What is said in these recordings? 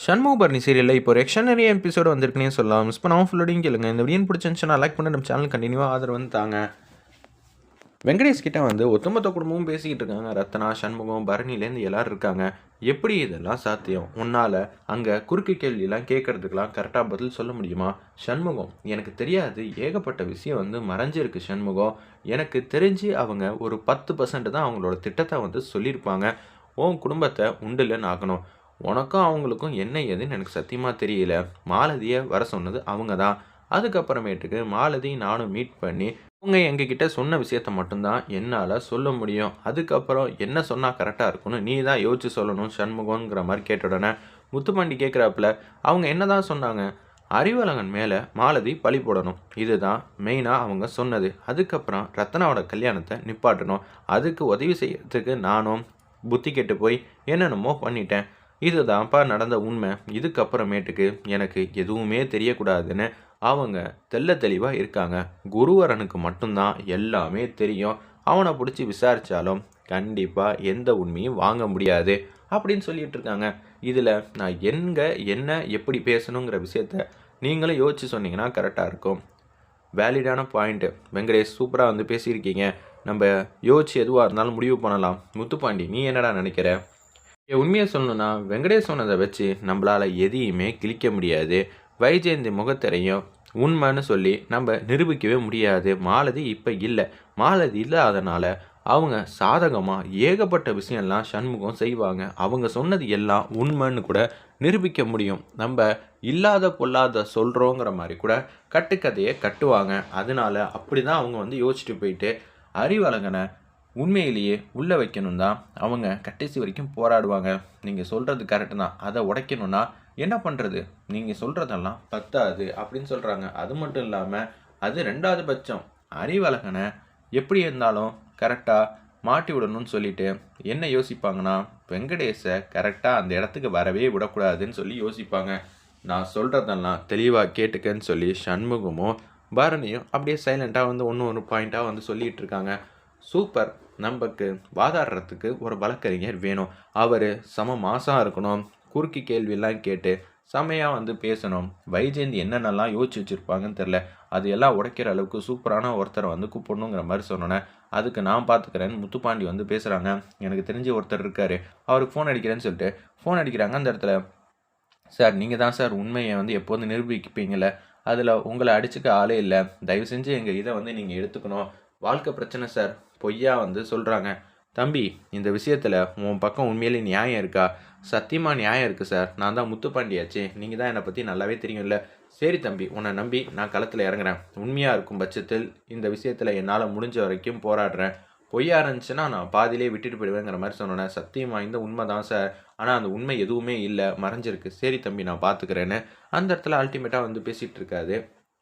சண்முகபரணி சீரியலில் இப்போ ஒரு எக்ஸ்ட்ரானரி எபிசோடு வந்திருக்குன்னே சொல்லலாம். மிஸ் பண்ணாமல் ஃபுல்லோடையும் கேளுங்க. இந்த வீடியோ பிடிச்சிருந்துச்சுன்னா லைக் பண்ணி. நம்ம சேனல் கண்டினியூவாக ஆதரவு வந்து தாங்க. வெங்கடேஷ் கிட்ட வந்து ஒத்துமொத்த குடும்பமும் பேசிக்கிட்டு இருக்காங்க. ரத்னா சண்முகம் பரணிலேருந்து எல்லாரும் இருக்காங்க. எப்படி இதெல்லாம் சாத்தியம்? உன்னால் அங்கே குறுக்கு கேள்வியெல்லாம் கேட்குறதுக்கெலாம் கரெக்டாக பதில் சொல்ல முடியுமா? சண்முகம் எனக்கு தெரியாது. ஏகப்பட்ட விஷயம் வந்து மறைஞ்சிருக்கு சண்முகம். எனக்கு தெரிஞ்சு அவங்க ஒரு பத்து பர்சன்ட் தான் அவங்களோட திட்டத்தை வந்து சொல்லியிருப்பாங்க. உன் குடும்பத்தை உண்டுலன்னு ஆகணும். உனக்கும் அவங்களுக்கும் என்ன ஏதுன்னு எனக்கு சத்தியமாக தெரியல. மாலதியை வர சொன்னது அவங்க தான் அதுக்கப்புறமேட்டுக்கு மாலதி நானும் மீட் பண்ணி அவங்க எங்ககிட்ட சொன்ன விஷயத்த மட்டும்தான் என்னால் சொல்ல முடியும். அதுக்கப்புறம் என்ன சொன்னால் கரெக்டாக இருக்கும்னு நீ தான் யோசிச்சு சொல்லணும் சண்முகங்கிற மாதிரி கேட்ட உடனே முத்துப்பாண்டி கேட்குறாப்புல அவங்க என்ன தான் சொன்னாங்க? அறிவழகன் மேலே மாலதி பழி போடணும். இதுதான் மெயினாக அவங்க சொன்னது. அதுக்கப்புறம் ரத்னாவோட கல்யாணத்தை நிப்பாட்டணும். அதுக்கு உதவி செய்யறதுக்கு நானும் புத்தி கெட்டு போய் என்னென்னமோ பண்ணிட்டேன். இதுதான்ப்பா நடந்த உண்மை. இதுக்கப்புறமேட்டுக்கு எனக்கு எதுவுமே தெரியக்கூடாதுன்னு அவங்க தெள்ள தெளிவாக இருக்காங்க. குருவரனுக்கு மட்டும்தான் எல்லாமே தெரியும். அவனை பிடிச்சி விசாரித்தாலும் கண்டிப்பாக எந்த உண்மையும் வாங்க முடியாது அப்படின்னு சொல்லிட்டு இருக்காங்க. இதில் நான் எங்கே என்ன எப்படி பேசணுங்கிற விஷயத்த நீங்களும் யோசிச்சு சொன்னீங்கன்னா கரெக்டாக இருக்கும். வேலிடான பாயிண்ட்டு வெங்கடேஷ் சூப்பராக வந்து பேசியிருக்கீங்க. நம்ம யோசிச்சு எதுவாக இருந்தாலும் முடிவு பண்ணலாம். முத்துப்பாண்டி நீ என்னடா நினைக்கிற? உண்மையை சொல்லணும்னா வெங்கடேஷ் சொன்னதை வச்சு நம்மளால் எதையுமே கிழிக்க முடியாது. வைஜெயந்தி முகத்திரையும் உண்மைன்னு சொல்லி நம்ம நிரூபிக்கவே முடியாது. மாலதி இப்போ இல்லை. மாலதி இல்லாதனால அவங்க சாதகமாக ஏகப்பட்ட விஷயம்லாம் சண்முகம் செய்வாங்க. அவங்க சொன்னது எல்லாம் உண்மைன்னு கூட நிரூபிக்க முடியும். நம்ம இல்லாத பொல்லாத சொல்கிறோங்கிற மாதிரி கூட கட்டுக்கதையை கட்டுவாங்க. அதனால அப்படி தான் அவங்க வந்து யோசிச்சுட்டு போயிட்டு அறிவழகனை உண்மையிலேயே உள்ளே வைக்கணும் தான் அவங்க கடைசி வரைக்கும் போராடுவாங்க. நீங்கள் சொல்கிறது கரெக்டு தான். அதை உடைக்கணும்னா என்ன பண்ணுறது நீங்கள் சொல்கிறதெல்லாம் பத்தாது அப்படின்னு சொல்கிறாங்க அது மட்டும் இல்லாமல் அது ரெண்டாவது பட்சம். அறிவழகனை எப்படி இருந்தாலும் கரெக்டாக மாட்டி விடணும்னு சொல்லிட்டு என்ன யோசிப்பாங்கன்னா வெங்கடேஷை கரெக்டாக அந்த இடத்துக்கு வரவே விடக்கூடாதுன்னு சொல்லி யோசிப்பாங்க. நான் சொல்கிறதெல்லாம் தெளிவாக கேட்டுக்கன்னு சொல்லி சண்முகமும் பரணியும் அப்படியே சைலண்ட்டாக வந்து ஒன்று ஒன்று பாயிண்ட்டாக வந்து சொல்லிகிட்டு இருக்காங்க. சூப்பர். நமக்கு வாதாடுறதுக்கு ஒரு வழக்கறிஞர் வேணும். அவர் சம மாசம் இருக்கணும். குறுக்கி கேள்வியெல்லாம் கேட்டு செமையாக வந்து பேசணும். வைஜெயந்தி என்னென்னலாம் யோசிச்சு வச்சுருப்பாங்கன்னு தெரில அது எல்லாம் உடைக்கிற அளவுக்கு சூப்பரான ஒருத்தரை வந்து கூப்பிடணுங்கிற மாதிரி சொன்னோன்னே அதுக்கு நான் பார்த்துக்கிறேன்னு முத்துப்பாண்டி வந்து பேசுகிறாங்க எனக்கு தெரிஞ்ச ஒருத்தர் இருக்கார். அவருக்கு ஃபோன் அடிக்கிறேன்னு சொல்லிட்டு ஃபோன் அடிக்கிறாங்க. அந்த இடத்துல சார் நீங்கள் தான் சார் உண்மையை வந்து எப்போதும் நிரூபிப்பீங்களே அதில் உங்களை அடிச்சுக்க ஆளே இல்லை. தயவு செஞ்சு எங்கள் இதை வந்து நீங்கள் எடுத்துக்கணும். வாழ்க்கை பிரச்சனை சார். பொய்யா வந்து சொல்கிறாங்க தம்பி இந்த விஷயத்தில் உன் பக்கம் உண்மையிலே நியாயம் இருக்கா? சத்தியமாக நியாயம் இருக்குது சார் நான் தான் முத்துப்பாண்டியாச்சு நீங்கள் தான் என்னை பற்றி நல்லாவே தெரியும்ல. சரி தம்பி. உன்னை நம்பி நான் களத்தில் இறங்குறேன். உண்மையாக இருக்கும் பட்சத்தில் இந்த விஷயத்தில் என்னால் முடிஞ்ச வரைக்கும் போராடுறேன். பொய்யா இருந்துச்சுன்னா நான் பாதியிலே விட்டுட்டு போயிடுவேங்கிற மாதிரி சொன்னேன். சத்தியம் வாய்ந்த உண்மை தான் சார் ஆனால் அந்த உண்மை எதுவுமே இல்லை. மறைஞ்சிருக்கு. சரி தம்பி. நான் பார்த்துக்கிறேன்னு அந்த இடத்துல அல்டிமேட்டாக வந்து பேசிகிட்டு இருக்காது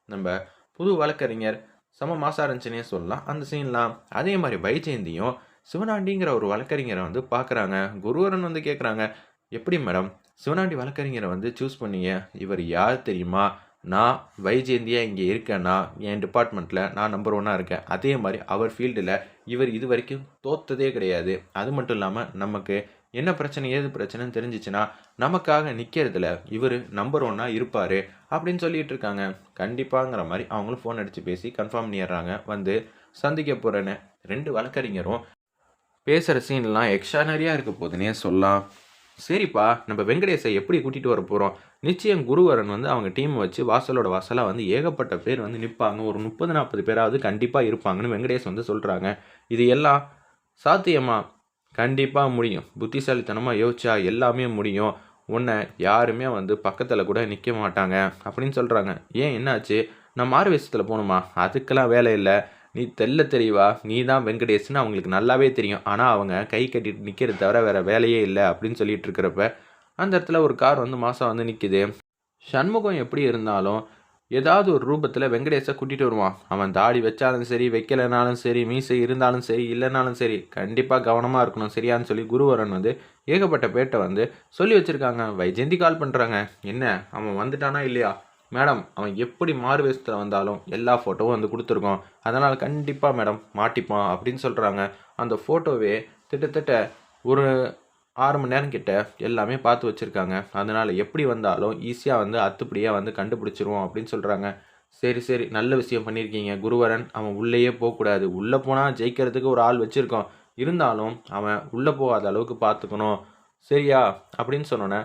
நம்ம புது வழக்கறிஞர் செம மாசா இருந்துச்சுன்னே சொல்லலாம். அந்த சீன்லாம் அதே மாதிரி வைஜெயந்தியும் சிவனாண்டிங்கிற ஒரு வழக்கறிஞரை வந்து பார்க்குறாங்க. குருவரன் வந்து கேட்குறாங்க எப்படி மேடம் சிவனாண்டி வழக்கறிஞரை வந்து சூஸ் பண்ணீங்க இவர் யார் தெரியுமா? நான் வைஜெயந்தியாக இங்கே இருக்கேன்னா? என் டிபார்ட்மெண்ட்டில் நான் நம்பர் ஒன்னாக இருக்கேன். அதே மாதிரி அவர் ஃபீல்டில் இவர் இது வரைக்கும் தோத்ததே கிடையாது. அது மட்டும் இல்லாமல் நமக்கு என்ன பிரச்சனை ஏது பிரச்சனைன்னு தெரிஞ்சிச்சுன்னா நமக்காக நிற்கிறதுல இவர் நம்பர் ஒன்னாக இருப்பார் அப்படின்னு சொல்லிட்டு இருக்காங்க. கண்டிப்பாங்கிற மாதிரி அவங்களும் ஃபோன் அடித்து பேசி கன்ஃபார்ம் பண்ணிடுறாங்க. வந்து சந்திக்க போகிறேன்னு ரெண்டு வழக்கறிஞரும் பேசுகிற சீன்லாம் எக்ஸ்ட்ரானரியாக இருக்க போதுன்னே சொல்லலாம். சரிப்பா நம்ம வெங்கடேஷை எப்படி கூட்டிகிட்டு வர போகிறோம் நிச்சயம் குருவரன் வந்து அவங்க டீம் வச்சு வாசலோட வாசலாக வந்து ஏகப்பட்ட பேர் வந்து நிற்பாங்க ஒரு முப்பது நாற்பது பேராவது கண்டிப்பாக இருப்பாங்கன்னு வெங்கடேஷ் வந்து சொல்கிறாங்க இது எல்லாம் சாத்தியமாக கண்டிப்பாக முடியும். புத்திசாலித்தனமாக யோசிச்சா எல்லாமே முடியும். உன்னை யாருமே வந்து பக்கத்தில் கூட நிற்க மாட்டாங்க அப்படின்னு சொல்கிறாங்க ஏன் என்னாச்சு? நான் மாறு விஷயத்தில் போகணுமா? அதுக்கெல்லாம் வேலை இல்லை. நீ தெல்ல தெரியவா நீ தான் வெங்கடேஷ்னு அவங்களுக்கு நல்லாவே தெரியும். ஆனால் அவங்க கை கட்டிட்டு நிற்கிறது தவிர வேறு வேலையே இல்லை அப்படின்னு சொல்லிட்டு இருக்கிறப்ப அந்த இடத்துல ஒரு கார் வந்து மாதம் வந்து நிற்கிது சண்முகம் எப்படி இருந்தாலும் ஏதாவது ஒரு ரூபத்தில் வெங்கடேஷை கூட்டிகிட்டு வருவான். அவன் தாடி வச்சாலும் சரி வைக்கலைனாலும் சரி மீசை இருந்தாலும் சரி இல்லைனாலும் சரி கண்டிப்பாக கவனமாக இருக்கணும் சரியான்னு சொல்லி குருவரன் வந்து ஏகப்பட்ட பேட்டை வந்து சொல்லி வச்சுருக்காங்க. வைஜெயந்தி கால் பண்ணுறாங்க என்ன அவன் வந்துட்டானா இல்லையா? மேடம் அவன் எப்படி மாறு வேஷத்தில் வந்தாலும் எல்லா ஃபோட்டோவும் வந்து கொடுத்துருக்கோம். அதனால் கண்டிப்பாக மேடம் மாட்டிப்பான் அப்படின்னு சொல்கிறாங்க அந்த ஃபோட்டோவே கிட்டத்தட்ட ஒரு ஆறு மணி நேரம் கிட்ட எல்லாமே பார்த்து வச்சுருக்காங்க. அதனால் எப்படி வந்தாலும் ஈஸியாக வந்து அத்துப்படியாக வந்து கண்டுபிடிச்சிருவோம் அப்படின்னு சொல்கிறாங்க சரி சரி நல்ல விஷயம் பண்ணியிருக்கீங்க குருவரன் அவன் உள்ளேயே போகக்கூடாது. உள்ளே போனால் ஜெயிக்கிறதுக்கு ஒரு ஆள் வச்சுருக்கோம். இருந்தாலும் அவன் உள்ளே போகாத அளவுக்கு பார்த்துக்கணும். சரியா? அப்படின்னு சொன்னோன்னே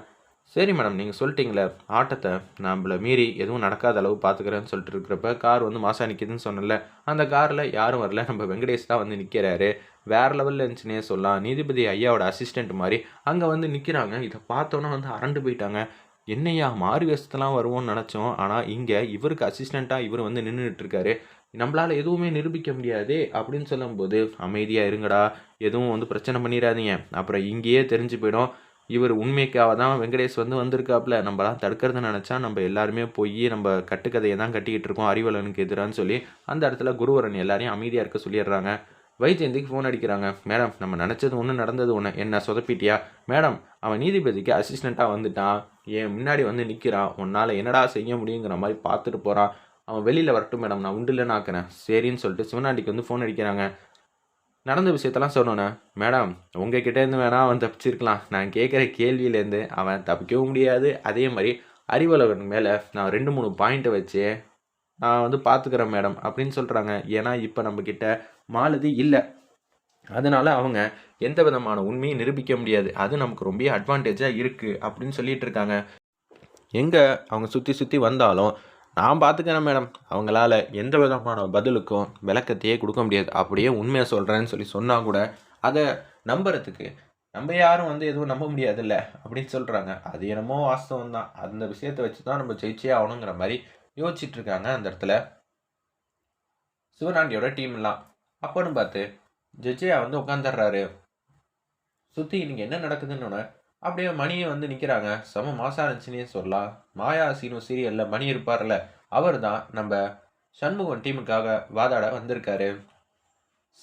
சரி மேடம் நீங்கள் சொல்லிட்டீங்களே ஆட்டத்தை நம்மளை மீறி எதுவும் நடக்காத அளவு பார்த்துக்கிறேன்னு சொல்லிட்டு இருக்கிறப்ப கார் வந்து மாசா நிற்கிதுன்னு சொன்னல அந்த காரில் யாரும் வரல. நம்ம வெங்கடேஷ் தான் வந்து நிற்கிறாரு வேற லெவலில் இருந்துச்சுன்னே சொல்லலாம். நீதிபதி ஐயாவோட அசிஸ்டண்ட் மாதிரி அங்கே வந்து நிற்கிறாங்க இதை பார்த்தோன்னே வந்து அரண்டு போயிட்டாங்க. என்னையா மாறு வேஷத்தெல்லாம் வருவோம்னு நினச்சோம். ஆனால் இங்கே இவருக்கு அசிஸ்டண்ட்டாக இவர் வந்து நின்றுட்டுருக்காரு நம்மளால் எதுவுமே நிரூபிக்க முடியாது அப்படின்னு சொல்லும்போது அமைதியாக இருங்கடா. எதுவும் வந்து பிரச்சனை பண்ணிடாதீங்க. அப்புறம் இங்கேயே தெரிஞ்சு போயிடும். இவர் உண்மைக்காக தான் வெங்கடேஷ் வந்து வந்திருக்காப்புல. நம்மளாம் தடுக்கிறத நினச்சா நம்ம எல்லாருமே போய் நம்ம கட்டுக்கதையை தான் கட்டிக்கிட்டு இருக்கோம். அறிவலனுக்கு எதிரான்னு சொல்லி அந்த இடத்துல குருவரன் எல்லாரையும் அமைதியாக இருக்க சொல்லிடுறாங்க. வைஜெயந்திக்கு ஃபோன் அடிக்கிறாங்க. மேடம் நம்ம நினச்சது ஒன்று நடந்தது ஒன்று என்ன சொதப்பிட்டியா? மேடம் அவன் நீதிபதிக்கு அசிஸ்டண்ட்டாக வந்துட்டான். என் முன்னாடி வந்து நிற்கிறான் உன்னால் என்னடா செய்ய முடியுங்கிற மாதிரி பார்த்துட்டு போகிறான் அவன் வெளியில் வரட்டும் மேடம். நான் உண்டுலன்னு ஆக்குறேன். சரின்னு சொல்லிட்டு சிவனாண்டிக்கு வந்து ஃபோன் அடிக்கிறாங்க. நடந்த விஷயத்தெல்லாம் சொன்னோன்னே மேடம் உங்ககிட்டேருந்து வேணால் அவன் தப்பிச்சிருக்கலாம். நான் கேட்குற கேள்வியிலேருந்து அவன் தப்பிக்கவும் முடியாது. அதே மாதிரி அறிவலகன் மேலே நான் ரெண்டு மூணு பாயிண்ட்டை வச்சு நான் வந்து பார்த்துக்கிறேன் மேடம் அப்படின்னு சொல்கிறாங்க ஏன்னா இப்போ நம்மக்கிட்ட மாலதி இல்லை. அதனால் அவங்க எந்த விதமான உண்மையும் நிரூபிக்க முடியாது. அது நமக்கு ரொம்ப அட்வான்டேஜாக இருக்குது அப்படின்னு சொல்லிட்டு இருக்காங்க. எங்கே அவங்க சுற்றி சுற்றி வந்தாலும் நான் பார்த்துக்கிறேன் மேடம் அவங்களால எந்த விதமான பதிலுக்கும் விளக்கத்தையே கொடுக்க முடியாது. அப்படியே உண்மையை சொல்கிறேன்னு சொல்லி சொன்னால் கூட அதை நம்புறதுக்கு நம்ம யாரும் வந்து எதுவும் நம்ப முடியாதுல்ல அப்படின்னு சொல்கிறாங்க அது என்னமோ வாஸ்தவம் தான் அந்த விஷயத்தை வச்சு தான் நம்ம ஜெயிச்சே ஆகணுங்கிற மாதிரி யோசிச்சுட்டு இருக்காங்க அந்த இடத்துல. சிவனாண்டியோட டீம்லாம். அப்போன்னு பார்த்து ஜெஜயா வந்து உட்காந்துடுறாரு சுற்றி இன்றைக்கி என்ன நடக்குதுன்னு அப்படியே மணியை வந்து நிற்கிறாங்க செம மாசா இருந்துச்சுன்னே சொல்லலாம் மாயா சீனு சீரியலில் மணி இருப்பார்ல. அவர் தான் நம்ம சண்முகன் டீமுக்காக வாதாட வந்திருக்காரு.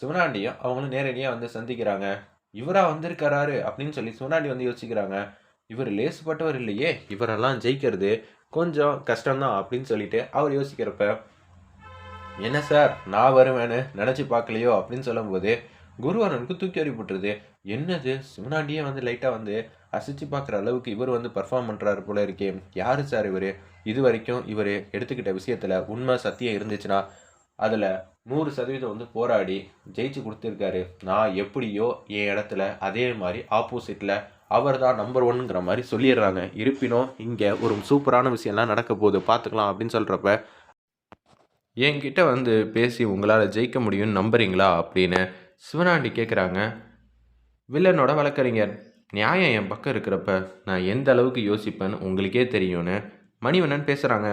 சிவனாண்டியும் அவங்களும் நேரடியாக வந்து சந்திக்கிறாங்க. இவராக வந்திருக்கிறாரு அப்படின்னு சொல்லி சிவனாண்டி வந்து யோசிக்கிறாங்க. இவர் லேசுப்பட்டவர் இல்லையே. இவரெல்லாம் ஜெயிக்கிறது கொஞ்சம் கஷ்டம்தான் அப்படின்னு சொல்லிட்டு அவர் யோசிக்கிறப்ப என்ன சார் நான் வருவேன்னு நினச்சி பார்க்கலையோ? அப்படின்னு சொல்லும்போது குருவரனுக்கு தூக்கி அறிவிட்டுருது என்னது? சிவனாண்டியே வந்து லைட்டாக வந்து அசிச்சு பார்க்குற அளவுக்கு இவர் வந்து பர்ஃபார்ம் பண்ணுறாரு போல இருக்கே. யார் சார் இவர்? இது வரைக்கும் இவர் எடுத்துக்கிட்ட விஷயத்தில் உண்மை சத்தியம் இருந்துச்சுன்னா அதில் நூறு சதவீதம் வந்து போராடி ஜெயிச்சு கொடுத்துருக்காரு. நான் எப்படியோ என் இடத்துல அதே மாதிரி ஆப்போசிட்டில் அவர் தான் நம்பர் ஒன்னுங்கிற மாதிரி சொல்லிடுறாங்க. இருப்பினும் இங்கே ஒரு சூப்பரான விஷயம்லாம் நடக்க போகுது. பார்த்துக்கலாம் அப்படின்னு சொல்கிறப்ப என்கிட்ட வந்து பேசி உங்களால் ஜெயிக்க முடியும்னு நம்புறீங்களா அப்படின்னு சிவனாண்டி கேட்குறாங்க வில்லனோட வழக்கறிஞர் நியாயம் என் பக்கம் இருக்கிறப்ப நான் எந்த அளவுக்கு யோசிப்பேன்னு உங்களுக்கே தெரியும்னு மணிவண்ணன் பேசுகிறாங்க